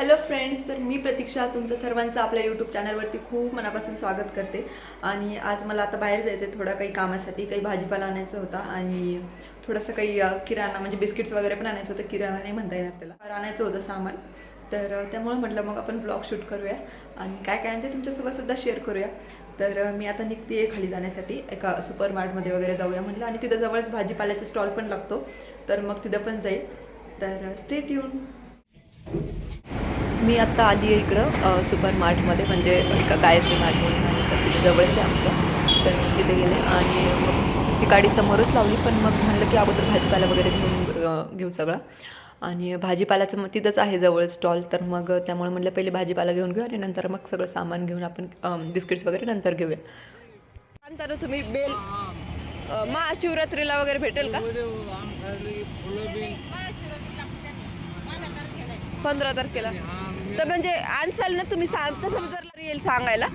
Hello friends तर मी प्रतीक्षा तुमचं सर्वांचं आपल्या यूट्यूब चॅनलवरती खूप मनापासून स्वागत करते. आणि आज मला आता बाहेर जायचं आहे थोडं काही कामासाठी काही भाजीपाला आणायचा होता आणि थोडंसं काही किराणा म्हणजे बिस्किट्स वगैरे पण आणायचं होतं किराणा नाही म्हणता येणार त्याला. तर आणायचं होतं सामान. तर त्यामुळं म्हटलं मग आपण ब्लॉग शूट करूया आणि काय काय आणते ते शेअर करूया. तर मी आता निघते आहे खाली जाण्यासाठी एका सुपर मार्टमध्ये वगैरे जाऊया म्हटलं आणि तिथं जवळच भाजीपाल्याचा स्टॉल पण लागतो. तर मग तिथं पण जाईल. तर स्टेट येऊन मी आत्ता आली आहे इकडं सुपर मार्टमध्ये म्हणजे एका गायत्री मार्टमधून आहे तर तिथे जवळच आहे आमच्या तर मी तिथे गेले आणि मग ती गाडी समोरच लावली पण मग म्हणलं की अगोदर भाजीपाला वगैरे घेऊन घेऊ सगळा. आणि भाजीपालाचं मग तिथंच आहे जवळ स्टॉल तर मग त्यामुळे म्हणलं पहिले भाजीपाला घेऊन घेऊ आणि नंतर मग सगळं सामान घेऊन आपण बिस्किट्स वगैरे नंतर घेऊया. नंतर तुम्ही बेल महाशिवरात्रीला वगैरे भेटेल का? पंधरा तारखेला. तर म्हणजे आणसाल ना तुम्ही सांग तसं जर येईल सांगायला?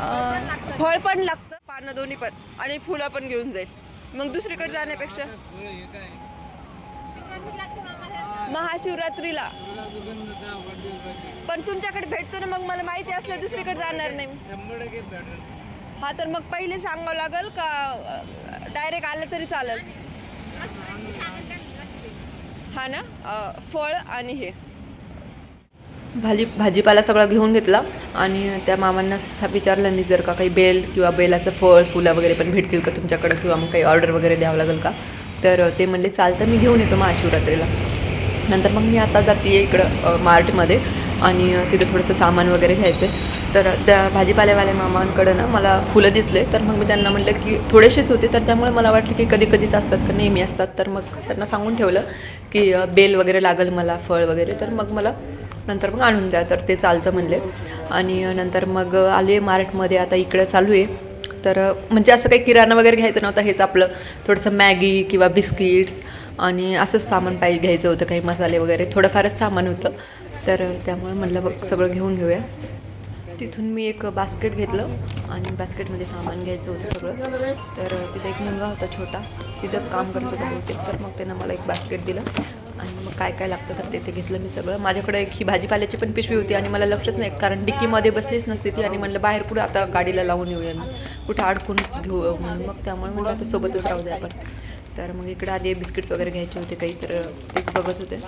अं, फळ पण लागतं पानं दोन्ही पण आणि फुलं पण घेऊन जाईल. मग दुसरीकडे जाण्यापेक्षा? महाशिवरात्रीला. पण तुमच्याकडे भेटतो ना मग मला माहिती असलं दुसरीकडे जाणार नाही. मी. हा तर मग पहिले सांगावं लागेल का डायरेक्ट आलं तरी चालेल? हा ना? अं, फळ आणि हे. भाजी भाजीपाला सगळा घेऊन घेतला आणि त्या मामांना विचारलं मी जर का काही बेल किंवा बेलाचं फळ फुलं वगैरे पण भेटतील का तुमच्याकडं किंवा मग काही ऑर्डर वगैरे द्यावं लागेल का? तर ते म्हणले चालतं मी घेऊन येतो महाशिवरात्रीला नंतर मग मी आता जाते इकडं मार्टमध्ये आणि तिथे तिथं थोडंसं सामान वगैरे घ्यायचं तर त्या भाजीपाल्यावाल्या मामांकडं ना मला फुलं दिसले. तर मग मी त्यांना म्हटलं की थोडेसेच होते तर त्यामुळे मला वाटलं की कधी कधीच असतात का नेहमी असतात. तर मग त्यांना सांगून ठेवलं की बेल वगैरे लागेल मला फळ वगैरे. तर मग मला नंतर मग आणून द्या तर ते चालतं म्हणले. आणि नंतर मग आले मार्टमध्ये आता इकडं चालू आहे. तर म्हणजे असं काही किराणा वगैरे घ्यायचं नव्हतं हेच आपलं थोडंसं मॅगी किंवा बिस्किट्स आणि असंच सामान पाहिजे घ्यायचं होतं काही मसाले वगैरे. थोडंफारच सामान होतं. तर त्यामुळे म्हणलं बघ सगळं घेऊन घेऊया. तिथून मी एक बास्केट घेतलं आणि बास्केटमध्ये सामान घ्यायचं होतं सगळं. तर तिथे एक मुलगा होता छोटा तिथंच काम करत होता बहुतेक तर मग त्यानं मला एक बास्केट दिलं. आणि मग काय काय लागतं तर ते ते घेतलं मी सगळं. माझ्याकडे एक ही भाजीपाल्याची पण पिशवी होती आणि मला लक्षच नाही. कारण डिक्कीमध्ये बसलीच नसती ती आणि म्हणलं बाहेर पुढे आता गाडीला लावून येऊया मी. कुठं अडकूनच घेऊ म्हणून. मग त्यामुळे म्हणलं आता सोबतच राहू दे आपण. तर मग इकडे आले बिस्किट्स वगैरे घ्यायचे होते काही तर तेच बघत होते.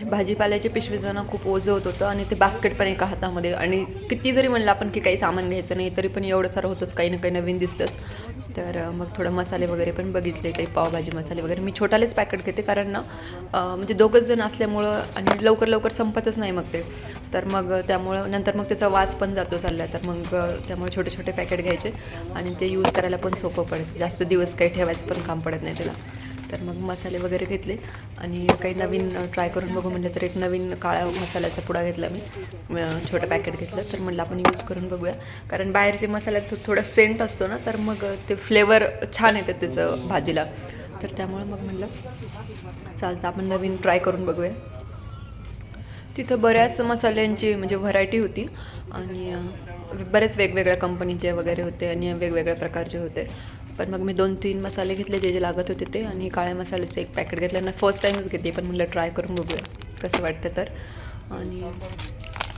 भाजीपाल्याच्या पिशवीचं ना खूप ओझं होत होतं आणि ते बास्केट पण एका हातामध्ये. आणि किती जरी म्हणलं आपण की काही सामान घ्यायचं नाही तरी पण एवढं सारं होतंच काही ना काही नवीन दिसतंच. तर मग थोडं मसाले वगैरे पण बघितले काही पावभाजी मसाले वगैरे. मी छोटालेच पॅकेट घेते कारण ना म्हणजे दोघंच जण असल्यामुळं आणि लवकर लवकर संपतच नाही मग ते. तर मग त्यामुळं नंतर मग त्याचा वास पण जातो चालला. तर मग त्यामुळे छोटे छोटे पॅकेट घ्यायचे आणि ते यूज करायला पण सोपं पडतं. जास्त दिवस काही ठेवायचं पण काम पडत नाही त्याला. तर मग मसाले वगैरे घेतले आणि काही नवीन ट्राय करून बघू म्हणलं तर एक नवीन काळा मसाल्याचा पुडा घेतला मी छोटं पॅकेट घेतलं तर म्हटलं आपण यूज करून बघूया. कारण बाहेरचे मसाल्यात थोडा सेंट असतो ना तर मग ते फ्लेवर छान येतं त्याचं भाजीला. तर त्यामुळे मग म्हटलं चालतं आपण नवीन ट्राय करून बघूया. तिथं बऱ्याच मसाल्यांची म्हणजे व्हरायटी होती आणि बरेच वेगवेगळ्या कंपनीचे वगैरे होते आणि वेगवेगळ्या प्रकारचे होते. पण मग मी दोन तीन मसाले घेतले जे जे लागत होते ते आणि काळ्या मसाल्याचं एक पॅकेट घेतलं. ना फर्स्ट टाईमच घेते पण म्हटलं ट्राय करून बघूया कसं वाटतं तर. आणि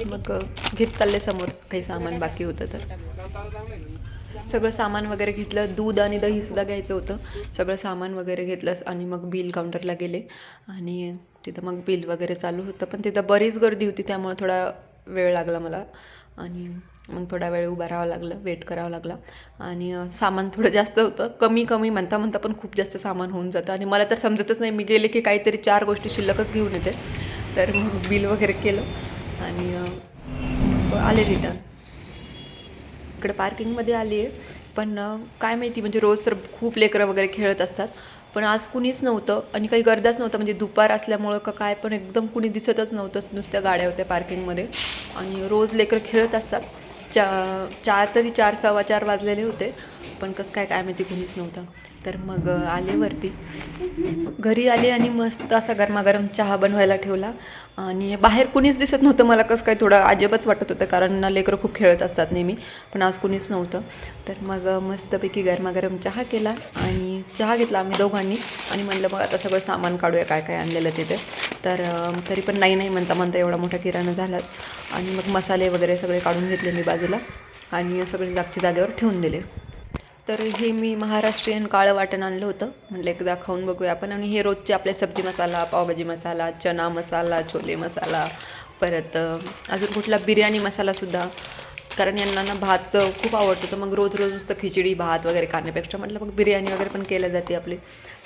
मग घेत चालले समोर काही सामान बाकी होतं तर. सगळं सामान वगैरे घेतलं दूध आणि दहीसुद्धा घ्यायचं होतं. सगळं सामान वगैरे घेतलं आणि मग बिल काउंटरला गेले. आणि तिथं मग बिल वगैरे चालू होतं पण तिथं बरीच गर्दी होती त्यामुळे थोडा वेळ लागला मला. आणि मग थोडा वेळ उभा राहावं लागलं वेट करावं लागला. आणि सामान थोडं जास्त होतं. कमी कमी म्हणता म्हणता पण खूप जास्त सामान होऊन जातं. आणि मला तर समजतच नाही मी गेले की काहीतरी चार गोष्टी शिल्लकच घेऊन येते. तर मग बिल वगैरे केलं. आणि आले रिटर्न इकडं पार्किंगमध्ये आली आहे पण काय माहिती म्हणजे रोज तर खूप लेकरं वगैरे खेळत असतात. पण आज कुणीच नव्हतं आणि काही गर्दाच नव्हतं. म्हणजे दुपार असल्यामुळं का काय पण एकदम कुणी दिसतच नव्हतं नुसत्या गाड्या होत्या पार्किंगमध्ये आणि रोज लेकरं खेळत असतात. चा चार तरी चार सव्वा चार वाजलेले होते. पण कसं काय काय माहिती कुणीच नव्हतं. तर मग आले वरती. घरी आले आणि मस्त असा गरमागरम चहा बनवायला ठेवला. आणि बाहेर कुणीच दिसत नव्हतं मला कसं काय थोडं अजबच वाटत होतं कारण लेकरं खूप खेळत असतात नेहमी पण आज कुणीच नव्हतं. तर मग मस्तपैकी गरमागरम चहा केला आणि चहा घेतला आम्ही दोघांनी. आणि म्हणलं मग आता सगळं सामान काढूया काय काय आणलेलं तिथे तर. तरी पण नाही नाही म्हणता म्हणता एवढा मोठा किराणा झाला. आणि मग मसाले वगैरे सगळे काढून घेतले मी बाजूला. आणि सगळे जागच्या जागेवर ठेवून दिले. तर हे मी महाराष्ट्रीयन काळं वाटण आणलं होतं. म्हटलं एकदा खाऊन बघूया आपण. आणि हे रोजचे आपले सब्जी मसाला पावभाजी मसाला चना मसाला छोले मसाला परत अजून कुठला बिर्याणी मसालासुद्धा कारण यांना ना भात खूप आवडतो. तर मग रोज रोज नुसतं खिचडी भात वगैरे खाण्यापेक्षा म्हटलं मग बिर्याणी वगैरे पण केल्या जाते आपली.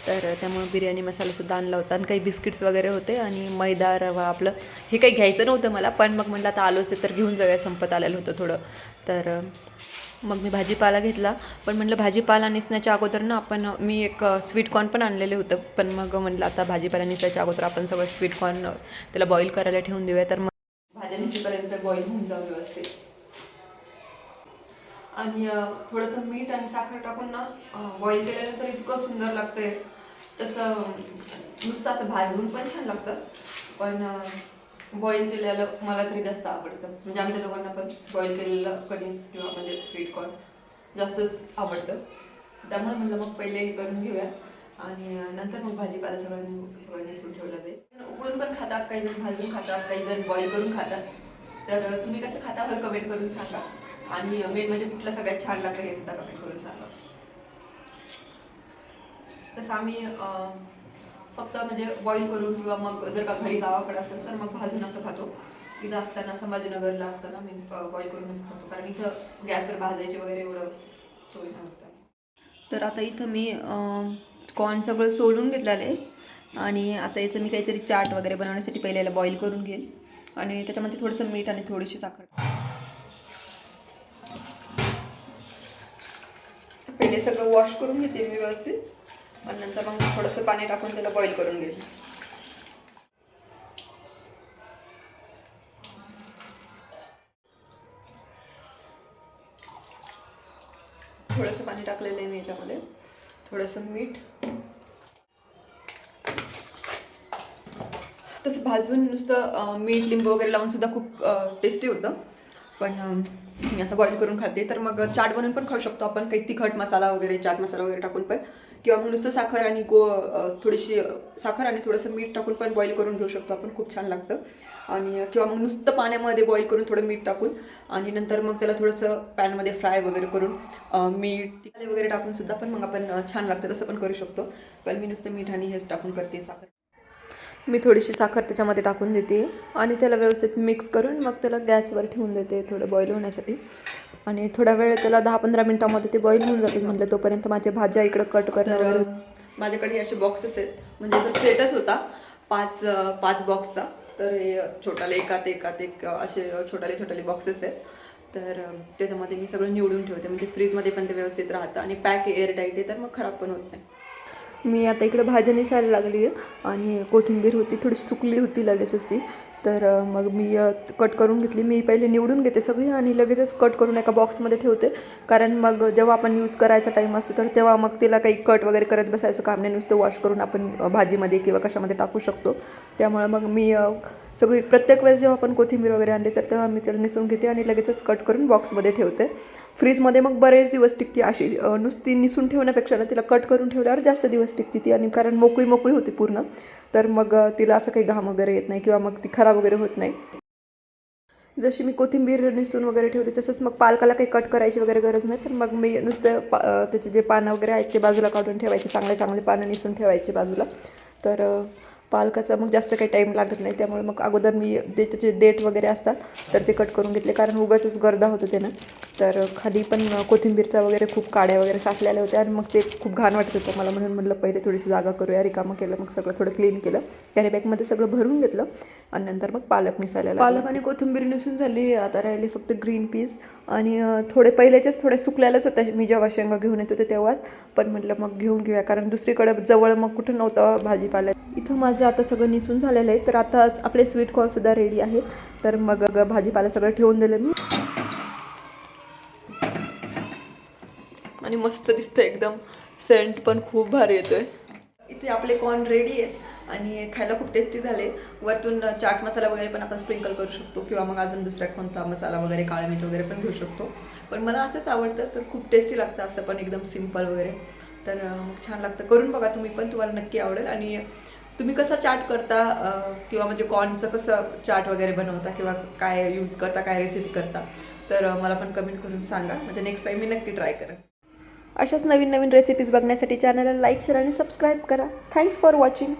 तर त्यामुळे बिर्याणी मसालासुद्धा आणला होता. आणि काही बिस्किट्स वगैरे होते आणि मैदा रवा आपलं. हे काही घ्यायचं नव्हतं मला. पण मग म्हटलं आता आलोच आहे तर घेऊन जाऊया. संपत आलेलं होतं थोडं. तर मग मी भाजीपाला घेतला. पण म्हटलं भाजीपाला निसण्याच्या अगोदर ना आपण मी एक स्वीट कॉर्न पण आणलेले होतं. पण मग म्हटलं आता भाजीपाला निसायच्या अगोदर आपण सगळं स्वीट कॉर्न त्याला बॉईल करायला ठेवून देऊया. तर मग भाज्या निसेपर्यंत बॉईल होऊन जाऊ व्यवस्थित. आणि थोडंसं मीठ आणि साखर टाकून ना बॉईल केल्यानंतर इतकं सुंदर लागतंय. तसं नुसतं असं भाजून पण छान लागतं. पण बॉईल केलेलं मला तरी जास्त आवडतं. म्हणजे आमच्या दोघांना पण बॉईल केलेलं कणीस किंवा म्हणजे स्वीट कॉर्न जास्तच आवडतं. त्यामुळे म्हटलं मग पहिले हे करून घेऊया. आणि नंतर मग भाजीपाला सगळ्यांनी सगळं नेसून ठेवलं जाईल. उकडून पण खातात काही जण भाजून खातात काही जण बॉईल करून खातात. तर तुम्ही कसं खाता मला कमेंट करून सांगा. आणि मेन म्हणजे कुठलं सगळ्यात छान लागतं हे सुद्धा कमेंट करून सांगा. तसं आम्ही फक्त म्हणजे बॉईल करून किंवा मग जर का घरी गावाकडे असेल तर मग भाजून असं खातो. इथं असताना संभाजीनगरला असताना मी बॉईल करूनच खातो. कारण इथं गॅसवर भाजायची वगैरे एवढं सोय नव्हतं. तर आता इथं मी कॉर्न सगळं सोलून घेतलेलं आहे. आणि आता याचं मी काहीतरी चाट वगैरे बनवण्यासाठी पहिले याला बॉईल करून घेईल. आणि त्याच्यामध्ये थोडंसं मीठ आणि थोडीशी साखर. पहिले सगळं वॉश करून घेते मी व्यवस्थित. आणि नंतर मग थोडंसं पाणी टाकून त्याला बॉईल करून घेईल थोडंसं पाणी टाकलेलं आहे मी याच्यामध्ये. थोडंसं मीठ. तसं भाजून नुसतं मीठ लिंबू वगैरे लावून सुद्धा खूप टेस्टी होतं. पण मी आता बॉईल करून खाते. तर मग चाट बनवून पण खाऊ शकतो आपण. काही तिखट मसाला वगैरे चाट मसाला वगैरे टाकून पण. किंवा मग नुसतं साखर आणि गो थोडीशी साखर आणि थोडंसं मीठ टाकून पण बॉईल करून घेऊ शकतो आपण. खूप छान लागतं. आणि किंवा मग नुसतं पाण्यामध्ये बॉईल करून थोडं मीठ टाकून. आणि नंतर मग त्याला थोडंसं पॅनमध्ये फ्राय वगैरे करून मीठ तिखट वगैरे टाकून सुद्धा पण मग आपण छान लागतं. तसं पण करू शकतो. पण मी नुसतं मीठ आणि हेच टाकून करते. साखर मी थोडीशी साखर त्याच्यामध्ये टाकून देते आणि त्याला व्यवस्थित मिक्स करून मग त्याला गॅसवर ठेवून देते थोडं बॉईल होण्यासाठी. आणि थोडा वेळ त्याला दहा पंधरा मिनटामध्ये ते बॉईल होऊन जाते म्हटलं तोपर्यंत माझ्या भाज्या इकडं कट करणार माझ्याकडे हे असे बॉक्सेस आहेत. म्हणजे याचा सेटच होता पाच पाच बॉक्सचा तर हे छोटाले एकात एकात एक असे छोटाले छोटाले बॉक्सेस आहेत. तर त्याच्यामध्ये मी सगळं निवडून ठेवते. म्हणजे फ्रीजमध्ये पण ते व्यवस्थित राहतं. आणि पॅक एअर टाईट आहे तर मग खराब पण होत नाही. मी आता इकडं भाज्या निसायला लागली आहे आणि कोथिंबीर होती थोडी सुकली होती लगेचच ती तर मग मी कट करून घेतली. मी पहिले निवडून घेते सगळी आणि लगेचच कट करून एका बॉक्समध्ये ठेवते. कारण मग जेव्हा आपण यूज करायचा टाईम असतो तर तेव्हा मग तिला काही कट वगैरे करत बसायचं काम नाही. नुसतं वॉश करून आपण भाजीमध्ये किंवा कशामध्ये टाकू शकतो. त्यामुळे मग मी सगळी प्रत्येक वेळेस जेव्हा आपण कोथिंबीर वगैरे आणली तर तेव्हा मी त्याला निसून घेते आणि लगेचच कट करून बॉक्समध्ये ठेवते. फ्रीजमध्ये मग बरेच दिवस टिकते अशी नुसती निसून ठेवण्यापेक्षा ना तिला कट करून ठेवल्यावर जास्त दिवस टिकते ती आणि कारण मोकळी मोकळी होती पूर्ण. तर मग तिला असं काही घाम वगैरे येत नाही किंवा मग ती खराब वगैरे होत नाही. जशी मी कोथिंबीर निसून वगैरे ठेवली तसंच मग पालकाला काही कट करायची वगैरे गरज नाही. तर मग मी नुसतं पा त्याचे जे पानं वगैरे आहेत ते बाजूला काढून ठेवायचे चांगले चांगले पानं निसून ठेवायचे बाजूला. तर पालकाचा मग जास्त काही टाईम लागत नाही. त्यामुळे मग अगोदर मी ते त्याचे देठ वगैरे असतात तर ते कट करून घेतले. कारण उगाचच गर्दा होतो त्यानं. तर खाली पण कोथिंबीरचा वगैरे खूप काड्या वगैरे साचलेल्या होत्या आणि मग ते खूप घाण वाटत होतं. मला म्हणून म्हटलं पहिले थोडीशी जागा करूया रिकामं केलं मग सगळं थोडं क्लीन केलं. कॅरीबॅगमध्ये सगळं भरून घेतलं आणि नंतर मग पालक मिसायला पालक आणि कोथिंबीर निसून झाली. आता राहिली फक्त ग्रीन पीस आणि थोडे पहिल्याच्याच थोड्या सुकल्यालाच होत्या मी जेव्हा शेंगा घेऊन येत होते तेव्हाच. पण म्हटलं मग घेऊन घेऊया. कारण दुसरीकडे जवळ मग कुठं नव्हतं भाजीपाला. इथं माझं आता सगळं निसून झालेलं आहे. तर आता आपले स्वीट कॉर्नसुद्धा रेडी आहेत. तर मग भाजीपाला सगळं ठेवून दिलं मी. आणि मस्त दिसतं एकदम. सेंट पण खूप भारी येतोय. इथे आपले कॉर्न रेडी आहेत आणि खायला खूप टेस्टी झाले. वरतून चाट मसाला वगैरे पण आपण स्प्रिंकल करू शकतो किंवा मग अजून दुसऱ्या कोणता मसाला वगैरे काळं मीठ वगैरे पण घेऊ शकतो. पण मला असंच आवडतं तर खूप टेस्टी लागतं असं पण एकदम सिंपल वगैरे. तर मग छान लागतं. करून बघा तुम्ही पण तुम्हाला नक्की आवडेल. आणि तुम्ही कसा चाट करता किंवा म्हणजे कॉर्नचं कसं चाट वगैरे बनवता किंवा काय यूज करता काय रेसिपी करता तर मला पण कमेंट करून सांगा. म्हणजे नेक्स्ट टाईम मी नक्की ट्राय करेन. अशाच नवीन नवीन रेसिपीज बघण्यासाठी चॅनलला लाईक शेअर आणि सबस्क्राईब करा. Thanks for watching